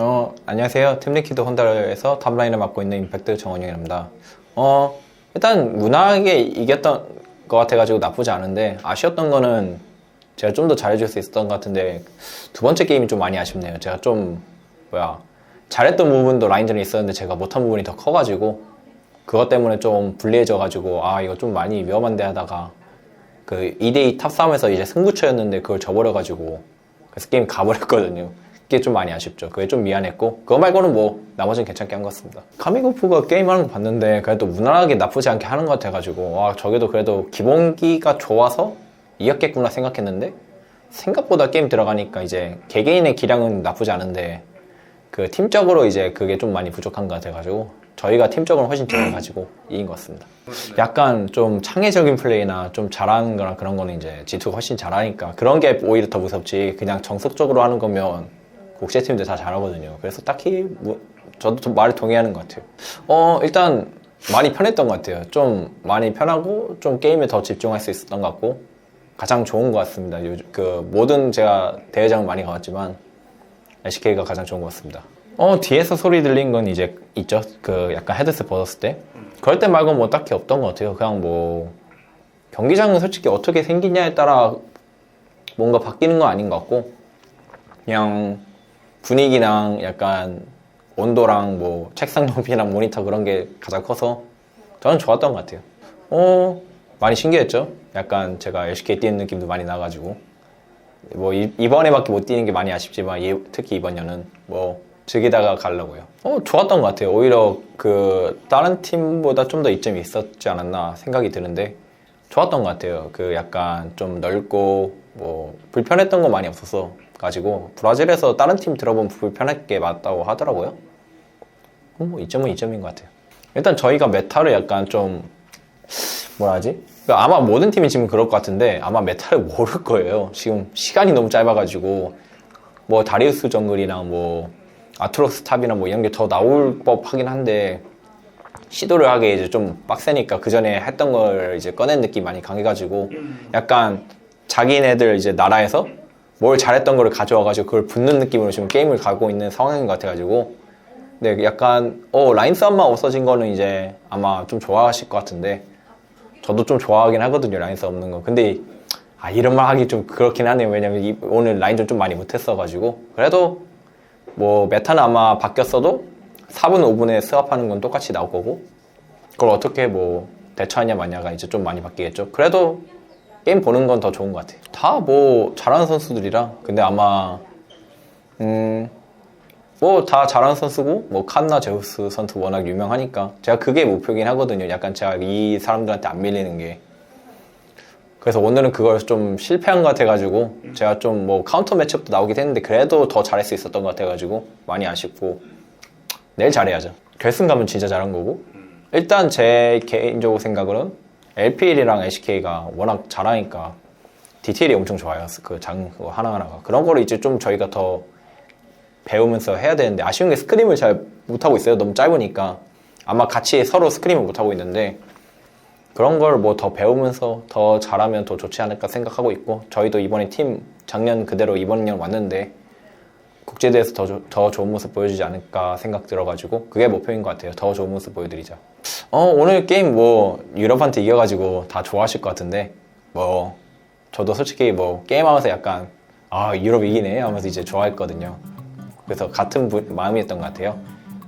어, 안녕하세요. 팀리키드 혼다에서 탑라인을 맡고 있는 임팩트 정원영입니다. 어, 일단 무난하게 이겼던 것 같아가지고 나쁘지 않은데 아쉬웠던 거는 제가 좀 더 잘해줄 수 있었던 것 같은데 두 번째 게임이 좀 많이 아쉽네요. 제가 좀 뭐야 잘했던 부분도 라인전에 있었는데 제가 못한 부분이 더 커가지고 그것 때문에 좀 불리해져가지고 아 이거 좀 많이 위험한데 하다가 그 2대2 탑3에서 이제 승부처였는데 그걸 져버려가지고 그래서 게임 가버렸거든요. 그게 좀 많이 아쉽죠. 그게 좀 미안했고 그거 말고는 뭐 나머지는 괜찮게 한 것 같습니다. 카미고프가 게임하는 거 봤는데 그래도 무난하게 나쁘지 않게 하는 것 같아가지고 와 저게도 그래도 기본기가 좋아서 이겼겠구나 생각했는데 생각보다 게임 들어가니까 이제 개개인의 기량은 나쁘지 않은데 그 팀적으로 이제 그게 좀 많이 부족한 것 같아가지고 저희가 팀적으로 훨씬 잘해가지고 이긴 것 같습니다. 약간 좀 창의적인 플레이나 좀 잘하는 거나 그런 거는 이제 G2가 훨씬 잘하니까 그런 게 오히려 더 무섭지 그냥 정석적으로 하는 거면 국제 팀들 다 잘하거든요. 그래서 딱히 뭐 저도 좀 말에 동의하는 것 같아요. 어 일단 많이 편했던 것 같아요. 좀 많이 편하고 좀 게임에 더 집중할 수 있었던 것 같고 가장 좋은 것 같습니다. 요즘 그 모든 제가 대회장을 많이 가봤지만 SK가 가장 좋은 것 같습니다. 어 뒤에서 소리 들린 건 이제 있죠. 그 약간 헤드셋 벗었을 때 그럴 때 말고 뭐 딱히 없던 것 같아요. 그냥 뭐 경기장은 솔직히 어떻게 생기냐에 따라 뭔가 바뀌는 건 아닌 것 같고 그냥 분위기랑 약간 온도랑 뭐 책상 높이랑 모니터 그런 게 가장 커서 저는 좋았던 것 같아요. 어 많이 신기했죠. 약간 제가 LCK 뛰는 느낌도 많이 나가지고 뭐 이- 이번에밖에 못 뛰는 게 많이 아쉽지만 예- 특히 이번 년은 뭐 즐기다가 가려고요. 어 좋았던 것 같아요. 오히려 그 다른 팀보다 좀 더 이점이 있었지 않았나 생각이 드는데 좋았던 것 같아요. 그 약간 좀 넓고 뭐 불편했던 거 많이 없어서 가지고 브라질에서 다른 팀 들어보면 불편할 게 맞다고 하더라고요. 어, 뭐 이점은 이점인 것 같아요. 일단 저희가 메타를 약간 좀 뭐라 하지? 그러니까 아마 모든 팀이 지금 그럴 것 같은데 아마 메타를 모를 거예요. 지금 시간이 너무 짧아가지고 뭐 다리우스 정글이랑 뭐 아트록스 탑이나 뭐 이런 게 더 나올 법하긴 한데 시도를 하기 이제 좀 빡세니까 그 전에 했던 걸 이제 꺼낸 느낌 많이 강해가지고 약간 자기네들 이제 나라에서 뭘 잘했던 거를 가져와가지고 그걸 붙는 느낌으로 지금 게임을 가고 있는 상황인 것 같아가지고. 네 약간 어 라인 싸움만 없어진 거는 이제 아마 좀 좋아하실 것 같은데. 저도 좀 좋아하긴 하거든요 라인 싸움 없는 거. 근데 아 이런 말 하기 좀 그렇긴 하네요. 왜냐면 이- 오늘 라인전 좀 많이 못했어가지고. 그래도 뭐 메타는 아마 바뀌었어도 4분 5분에 스왑하는 건 똑같이 나올 거고 그걸 어떻게 뭐 대처하냐 마냐가 이제 좀 많이 바뀌겠죠. 그래도 게임 보는 건 더 좋은 것 같아요. 다 뭐 잘하는 선수들이라. 근데 아마 음 뭐 다 잘하는 선수고 뭐 칸나 제우스 선수 워낙 유명하니까 제가 그게 목표긴 하거든요. 약간 제가 이 사람들한테 안 밀리는 게. 그래서 오늘은 그걸 좀 실패한 것 같아가지고 제가 좀 뭐 카운터 매치업도 나오긴 했는데 그래도 더 잘할 수 있었던 것 같아가지고 많이 아쉽고 내일 잘해야죠. 결승 가면 진짜 잘한 거고. 일단 제 개인적으로 생각으로는 LPL이랑 SK가 워낙 잘하니까 디테일이 엄청 좋아요. 그장 그거 하나하나가. 그런 거를 이제 좀 저희가 더 배우면서 해야 되는데 아쉬운 게 스크림을 잘 못하고 있어요. 너무 짧으니까. 아마 같이 서로 스크림을 못하고 있는데 그런 걸 뭐 더 배우면서 더 잘하면 더 좋지 않을까 생각하고 있고 저희도 이번에 팀 작년 그대로 이번 년 왔는데 국제대회에서 더, 조- 더 좋은 모습 보여주지 않을까 생각 들어가지고 그게 목표인 것 같아요 더 좋은 모습 보여드리자 어 오늘 게임 뭐 유럽한테 이겨가지고 다 좋아하실 것 같은데 뭐 저도 솔직히 뭐 게임하면서 약간 아 유럽 이기네 하면서 이제 좋아했거든요 그래서 같은 부- 마음이었던 것 같아요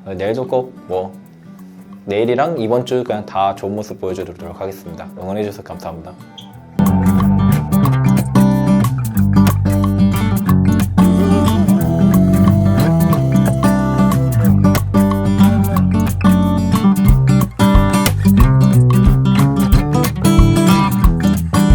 어, 내일도 꼭 뭐 내일이랑 이번 주 그냥 다 좋은 모습 보여주도록 하겠습니다. 응원해주셔서 감사합니다.